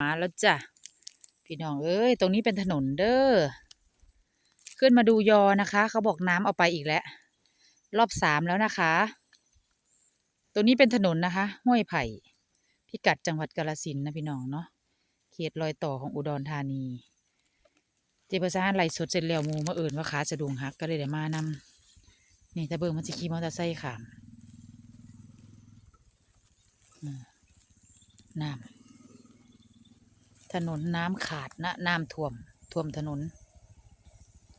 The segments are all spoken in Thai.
มาแล้วจ้ะพี่น้องเอ้ยตรงนี้เป็นถนนเด้อขึ้นมาดูยอนะคะ เขาบอกน้ำเอาไปอีกแล้ว รอบสามแล้วนะคะ ตรงนี้เป็นถนนนะคะ ห้วยไผ่ พิกัดจังหวัดกาฬสินนะพี่น้องเนาะเขตรอยต่อของอุดรธานี เจภาษาไหลสดเสร็จแล้วมูมาเอิ่นว่าขาสะดุงหักก็เลยเดี๋ยวมานำนี่ถ้าเบิงมันจะขี่มอเตอร์ไซค์ขามน้ำ ถนนน้ำขาดนะน้ำท่วม ท่วมถนน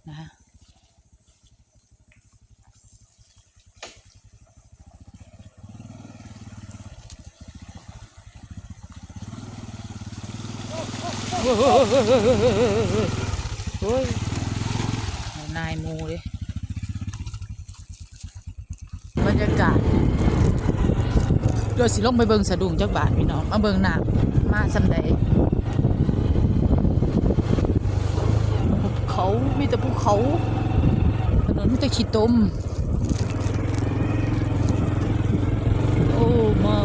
นะคะโอ้ยนายมูเลยบรรยากาศเดี๋ยวสิลงไปเบิงสะดุ้งจักบาทพี่น้อง มาเบิงน้ำมาสำใดภู เขา มีแต่ภูเขา ถนนมีแต่ขีดตม โอ้มา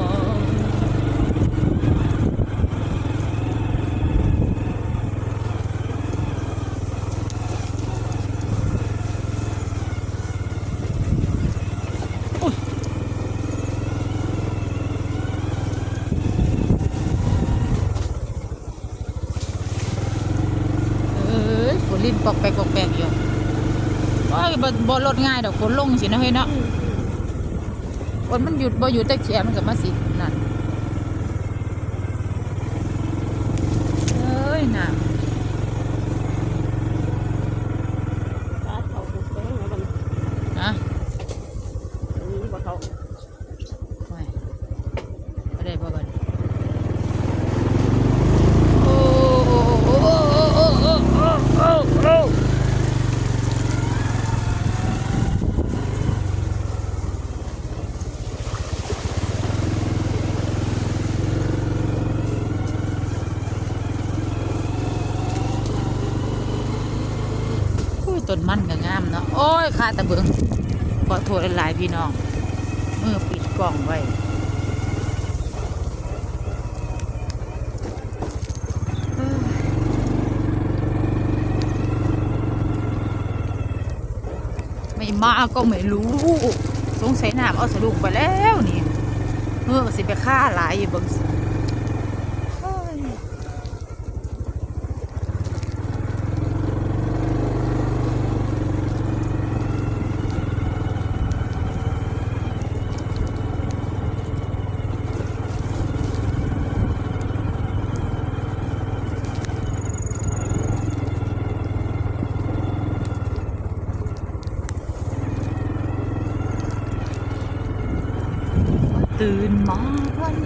เอ้ยฝนลิ้นปอกแปกปอกแปกอยู่ว้าย บ่บ่ลดง่ายดอกฝนลงสินะเฮ้ยเนาะฝนมันหยุดบ่หยุดแต่แขนมันก็มาสิ ต้นมันก็งามเนาะโอ้ยขาตะเบิงขอโทษหลายพี่น้องมือปิดกล่องไว้ไม่มาก็ไม่รู้สงสัยน้ำเอาสะดุ้งไปแล้วนี่เออสิไปฆ่าหลายอยู่เบางสิเฮ้ย ตื่นมาวัน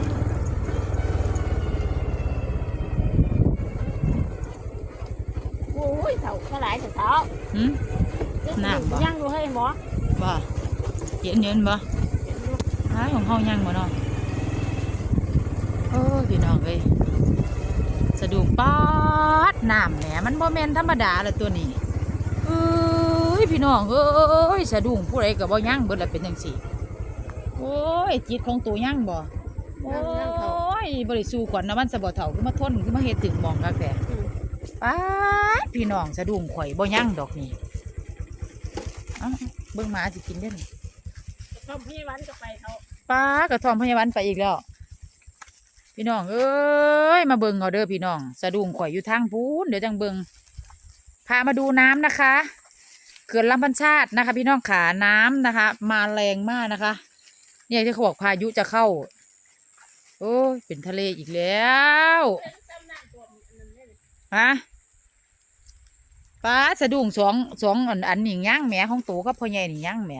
โอ้ยเฒ่าเท่าไหร่เฒ่าหืม น้ำบ่ยังดูให้หมอบ่เย็นเย็นบ่ร้ายของเฮายังบ่เนาะโอ้ยพี่น้องเอ้ยสะดุ้งป๊าดน้ำแหมมันบ่แม่นธรรมดาละตัวนี้เอ้ยพี่น้องเอ้ยสะดุ้งผู้ใดก็บ่ยังเบิดละเป็นจังซี่ โอ้ยจิตของตัวยังบ่โอ้ยบ่ได้สู้ขวัญนะมันสะบ่เฒ่าคือมาทนคือมาเฮ็ดถึงหมองกักแต่อืมป๊าดพี่น้องสะดุ้งข่อยบ่ยังดอกนี่เอ้าเบิ่งหมาสิกินเด้อนี่ต้มพี่วันก็ไปเขาป้ากระทอมพยาบาลไปอีกแล้ว พี่น้องเอ้ยมาเบิงเอาเด้อพี่น้องสะดุ้งข่อยอยู่ทางพูนเดี๋ยวจังเบิงพามาดูน้ำนะคะเขื่อนลำพันชาตินะคะ พี่น้องขาน้ำนะคะ มาแรงมากนะคะ เนี่ยที่เขาบอกพายุจะเข้า โอ้ยเป็นทะเลอีกแล้วฮะป้าสะดุ้งสองสองอันอันนี่ย่างแหมของตูกับพ่อใหญ่นี่ย่างแหม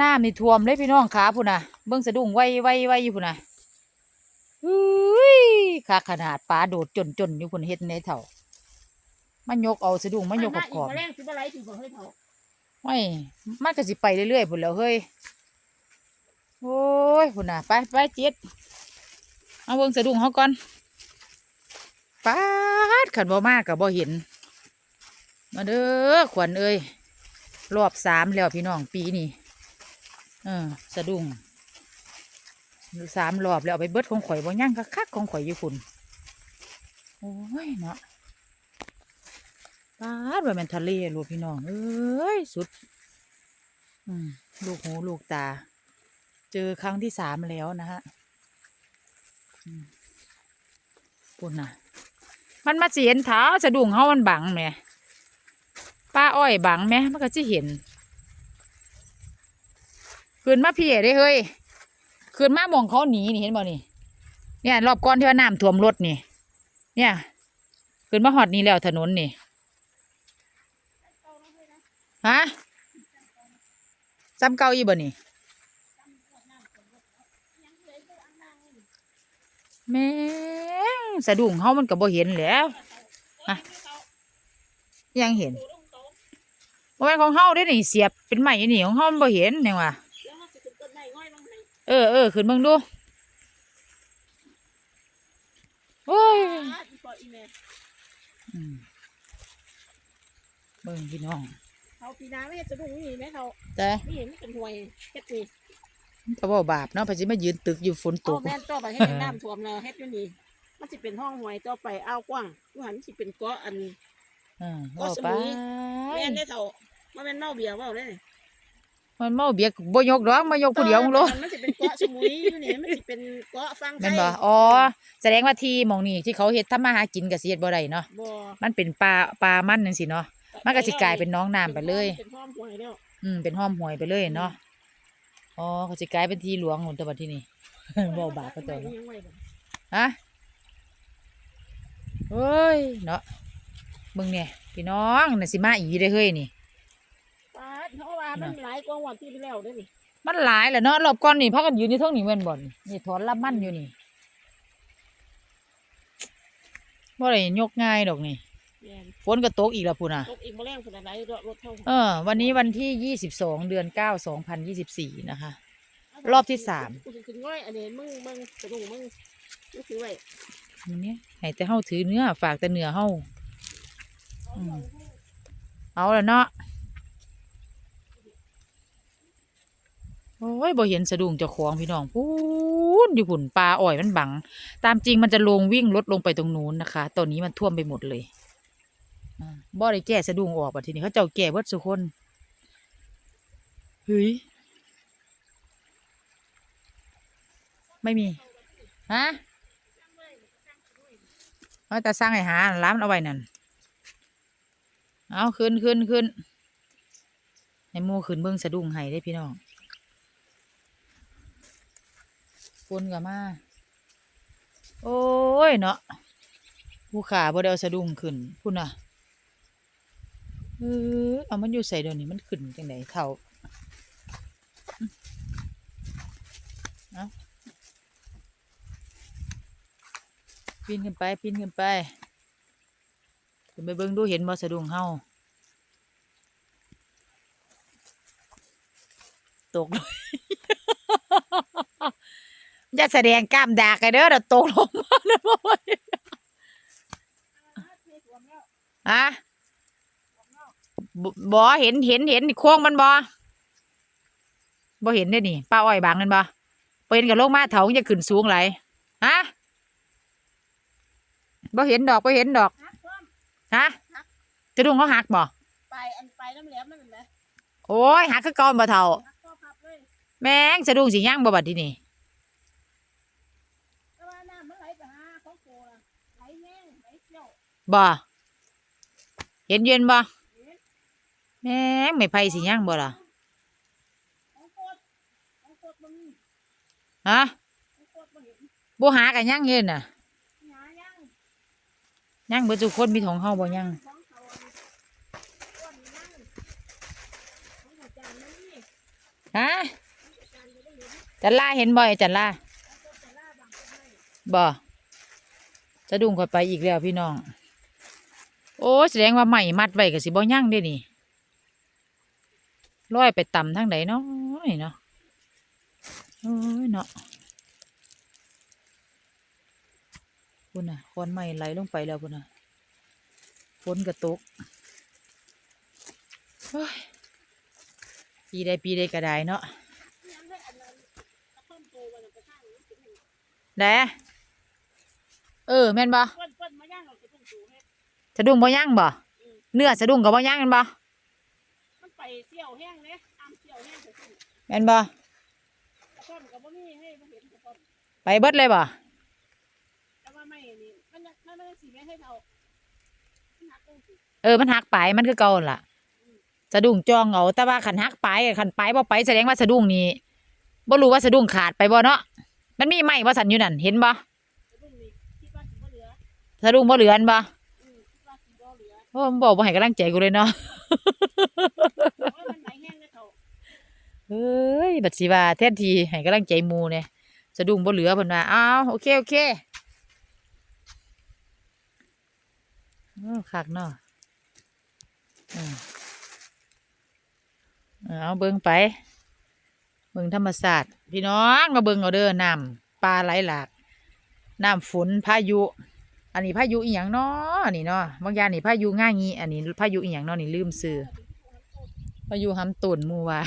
น้ำนี่ท่วมเลยพี่น้องขาพุ่นน่ะเบิ่งสะดุ้งไวไวไวอยู่พุ่นน่ะอุ้ยขาขนาดปลาโดดจนจนอยู่พุ่นเฮ็ดในเถ่ามันยกเอาสะดุ้งมันยกกับขอบมาแรงสิบ่ไหลสิบ่ให้เฒ่าไม่มันก็สิไปเรื่อยๆพุ่นแล้วเฮ้ยโอ้ ยพุ่นน่ะ ไปไปเจ็ดเอาเบิ่งสะดุ้งเขาก่อนปาดขันบ่มากกับบ่เห็น มาเด้อขวัญเอ้ยรอบสามแล้วพี่น้องปีนี้เออสะดุ้งสามรอบแล้วเอาไปเบิดของข่อยบ่ย่างคักๆของข่อยอยู่ฝุ่นโอ้ยเนาะปาดว่าแมันทะเลลูกพี่น้องเอ้ยสุด อืมลูกหูลูกตา เจอครั้งที่สามแล้วนะฮะปุ่นน่ะมันมาสิเห็นเท้าสะดุ้งเฮามันบังแหมป้าอ้อยบังแหมมันก็จะเห็นขึ้นมาพี่ได้เฮ้ยขึ้นมามองเขาหนีนี่เห็นบ่นี่ เนี่ยรอบก่อนที่ว่าน้ำท่วมรถนี่ เนี่ยขึ้นมาหอดนี่แล้วถนนนี่ฮะจำเก่าอีบ่นี่ แม่งสะดุ้งเฮามันก็บ่เห็นแหล้วอะยังเห็นบ่แม่นของเฮาเด้นี่เสียบเป็นไม้นี่ของเฮามันบ่เห็นแนงว่าแล้วมันสิขึ้นต้นไม้ง่อยบ้างไหมเออเออขึ้นเบิ่งดูโอ้ยอ่าอีปออีแม่อืมเบิ่งพี่น้องเขาปีนาไม่เห็นสะดุ้งนี่ไหมเขาแต่ไม่เห็นไม่เป็นห่วยเฮ็ดนี่ ก็บ่บาปเนาะเพอสิมายืนตึกอยู่ฝนตเอาก แม่นต่อไปให้เป็นน้ำท่วมแล้วเฮ็ดอยู่นี่มันสิเป็นห้องห่วยต่อไปอ้าวกว้างอยู่หันสิเป็นเกาะอัน อ่าก็ว่าสไปมุย แม่นได้เท่ามันเป็นเมาเบียร์เว่าเลยมันเมาเบียกบ่ยกดอกมายกผู้เดียวมึงโลมันสิเป็นเกาะสมุยอยู่นี่มันสิเป็นเกาะฟังไทแม่นยบ่อ๋อแสดงว่าที่หมองนี่ที่เขาเฮ็ดทำมาหากินก็สิเฮ็ดบ่ได้เนาะบ่มันเป็นปลาปลามันจังซี่เนาะมันก็สิกลายเป็นน้องน้ำไปเลย เป็นห้องห่วยแล้ว อืมเป็นห้อมหวยไปเลยเนาะ อ๋อเขาสิกลายเป็นที่หลวงหนตัวบัดที่นี่บ่บาปก็ตัวเนาะยังไว้บ่ฮะเฮ้ยเนาะมึงเนี่ยพี่น้องน่ะสิมาอีได้อเฮ้ยนี่ปาดเพราะว่ามันหลายกว่าวันที่แล้วเด้อนี่มันหลายแหละเนาะรอบก่อนนี่พากันยืนอยู่เท่งนี้แม่นบ่นนี่ถอนรับมันอยู่นี่บ่ได้ยกง่ายดอกนี่แม่น ฝนก็ตกอีกแล้วพุ่นน่ะตกอีกบ่แรงพุ่นน่ะไหลรถเท่าเออ วันนี้วันที่ยี่สิบสองเดือนเก้าสองพันยี่สิบสี่นะคะ รอบที่สามกูสิขึ้นง่อยอันนี้มึงมึงสะดุ้งมึงมึงถือไว้วันนี้ให้แต่เฮาถือเนื้อฝากแต่เนื้อเฮาอืมเอาแล้วเนาะโอ้ยบ่เห็นสะดุ้งเจ้าของพี่น้องพูนอยู่หุ่นปลาอ่อยมันบัง ตามจริงมันจะลงวิ่งรถลงไปตรงนู้นนะคะ ตอนนี้มันท่วมไปหมดเลยอ่า บ่ได้แก้สะดุ้งออกอะทีนี้เขาเจ้าแก้เบิดสุคนเฮ้ยไม่มีฮะเอาแต่สร้างให้หาล้ามเอาไว้นั่นเอาขึ้นขึ้นขึ้นให้หมูขึ้นเบิ่งสะดุ้งให้ได้พี่น้องฝนก็มา โอ้ยเนาะผู้ขาบ่ได้เอาสะดุ้งขึ้นพุ่นน่ะ เออเอามันอยู่ใส่เดี๋ยวนี้มันขึ้นจังไดเท่าเอาปีนขึ้นไปปีนขึ้นไปขึ้นไปเบิ่งดูเห็นบ่สะดุ้งเฮาตกอย่าแสดงกล้ามดากไอ้เด้อเดี๋ยวตกลงมานะบ่ไหวอะ บ่บ่เห็นเห็นเห็นโค้งมันบ่บ่เห็นได้อนี่ป้าอ้อยบางนั่นบ่บ่เห็นกับลงมาเถาจะขึ้นสูงไหลายฮะบ่เห็นดอกบ่เห็นดอกฮักพร้อมฮะจะดุงเขาหักบ่ไปอันไปน้ำแหลมนั่นเห็นไหมโอ้ยหักคือเก่อนบ่เท่าฮักก็พับเลยแม่งสะดุ้งสิย่างบ่บัดทีนี่แต่ว่าน้ำมันไหลไปหาของโกล่ะไหลแห้งไหลเชี่ยวบ่เห็นเย็นบ่เห็น แม่งไม่ไผสิย่างบ่ล่ะของโคตรอฮะของโคตรมันเห็นบ่หากันย่างเย็นน่ะยังย่างเบิดทุคนมีของเฮาบ่ย่างของเขาอันก้อนยังฮะจันล่าเห็นบ่อ้จันล่าบ่จะดุงค่อยไปอีกแล้วพี่น้อง โอ้แสดงว่าใหม่มัดไว้ก็สิบ่ย่างเด้นี่ ลอยไปต่ำทางใดเนาะนี่เนาะโอ้ยเนาะพุ่นน่ะควันใหม่ไหลลงไปแล้วพุ่นน่ะฝนก็ตกโอ้ยปีใดปีใดก็ได้เนาะยังได้อันนั้นกระท่อมโตวันนั้นไปข้างนี้เป็นหนึ่งแหละเออแม่นบ่เปิ้นเปิ้นมาย่างเราสิสะดุ้งบ่ย่างบ่เนื้อสะดุ้งกับบ่ย่างกันบ่ มันไปเสี่ยวแห้งเลยตามเสี่ยวแห้งไปขึ้นแม่นบ่กระท่อมกับบ่มีให้บ่เห็นกระท่อมไปเบิดเลยบ่แต่ว่าไม่นี่มันยังมันไม่ได้สีไม่ให้เรามันหักลงสิเออมันหักไปมันคือเก่าหั่นล่ะสะดุ้งจองเอาแต่ว่าขันหักไปขันไปบ่ไปแสดงว่าสะดุ้งนี่บ่รู้ว่าสะดุ้งขาดไปบ่เนาะมันมีไหมว่าสันอยู่นั่นเห็นบ่แต่รุ่นนี้คิดว่าสิบ่เหลือสะดุ้งบ่เหลืออันบ่อืมคิดว่าสิบ่เหลือ โอ้มันบอกบ่ให้กำลังใจกูเลยเนาะ เฮ้ยเขาเอ้ยบัดสิว่าแทนทีให้กำลังใจมูเนี่ยสะดุ้งบ่เหลือเพิ่นว่าอ้าวโอเคโอเคโอ้คักเนาะอืมเอาเบิ่งไป เบิ่งธรรมศาสตร์พี่น้องมาเบิ่งเอาเด้อน้ำปลาไหลหลากน้ำฝนพายุ อันนี้พายุอีหยังเนาะอันนี้เนาะบางอย่างนี่พายุง่ายงี้อันนี้พายุอีหยังเนาะนี่ลืมซื้อ พายุหำตุนหมู่ว่า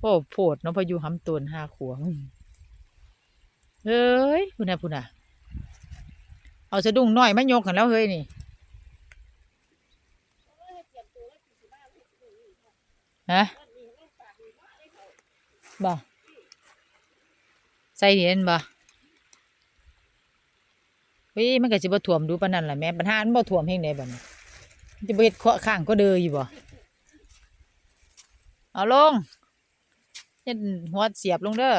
โอ้โพดเนาะพายุหำตุนห้าขวงเฮ้ยพุ่นน่ะพุ่นน่ะเอาสะดุ้งน้อยมายกกันแล้วเฮ้ยนี่เอ้ยเตรียมตัวไว้สิสิบ้าเลยนี่นี่เขาฮะเอิ้นนี่เรื่องปากนี่ว่าไอ้เขาบ่ใส่เนียนบ่เฮ้ยมันก็สิบ่ท่วมดูปานนั้นล่ะแม่ปัญหามันบ่ท่วมเฮงใดบัดนี้มันจะบ่เฮ็ดเคาะข้างก็เด้ออยู่บ่ เอาลงเฮ็ดหัวเสียบลงเด้อ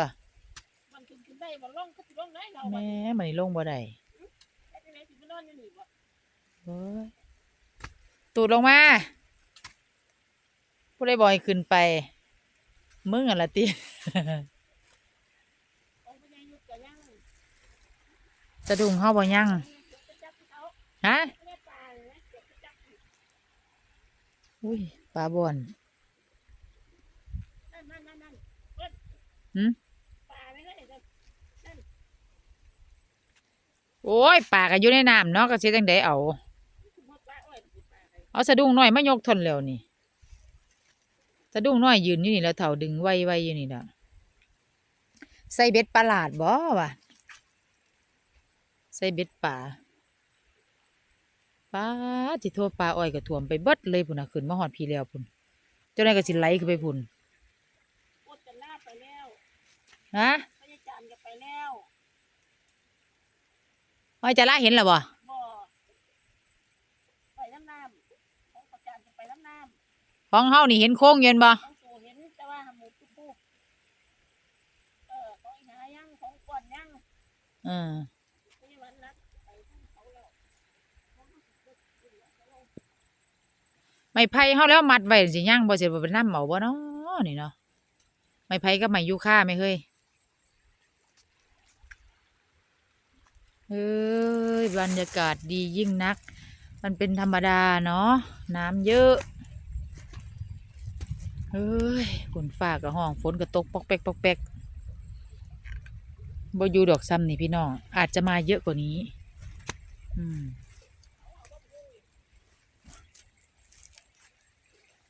มันขึ้นขึ้นได้บ่ลงก็สิลงได้เราแหบัดม่นี้มันนี่ลงบ่ได้ไอ้ที่ไหนสิไปนอนอยู่นี่บ่เฮ้ยตูดลงมาผู้ใดบ่ให้ขึ้นไป มึงอะล่ะติของพญายุทธก็ยังสะดุ้งเฮาบ่ยังเก็บไปจับเขาฮะไม่ได้ปลาเลยนะเก็บไปจับอุ้ยปลาบ่อนนั่นนั่นนั่นนั่นเอิ้น หืมปลาไม่ได้นั่นนั่นโอ้ยปลาก็อยู่ในน้ำเนาะก็สิจังไดเอาคือว่าปลาอ้อยเป็นปลาอะไรเอาสะดุ้งน้อยมายกทนแล้วนี่ สะดุ้งน้อยยืนอยู่นี่แล้วเถ่าดึงไว้ไว้อยู่นี่ละใส่เบ็ดปลาหลาดบ่วะใส่เบ็ดป่าปลาที่ทั่วปลาอ้อยก็ท่วมไปเบิดเลยพุ่นน่ะขึ้นมาหอดพี่แล้วพุ่นเจ้าไหนายก็สิไหลขึ้นไปพุ่น อดกันหน้าไปแล้ว ฮะพญาจารย์ก็ไปแล้วอ้อยจะละเห็นแล้วบ่บ่ไปน้ำน้ำของประจานจะไปน้ำน้ของเฮานี่เห็นโค้งเย็นบ่ำของสูเห็นแต่ว่าหมูตุ๊บปุ๊บเออของอีหายังของกวนยังเออไม่วันนัดไปทั้งเขาแล้วไม้ไผ่เฮาแล้วมัดไว้สิย่างบ่สิบ่เป็นน้ำเหมาบ่เนาะนี่เนาะไม้ไผ่กับไม้ยูคาไหม่เคย เอ้ยบรรยากาศดียิ่งนัก มันเป็นธรรมดาเนาะน้ำเยอะเฮ้ยฝนฟ้ากับห้องฝนก็ตกปอกแปกปอกแปกบอยู่ดอกซ้ำนี่พี่น้องอาจจะมาเยอะกว่านี้ อืม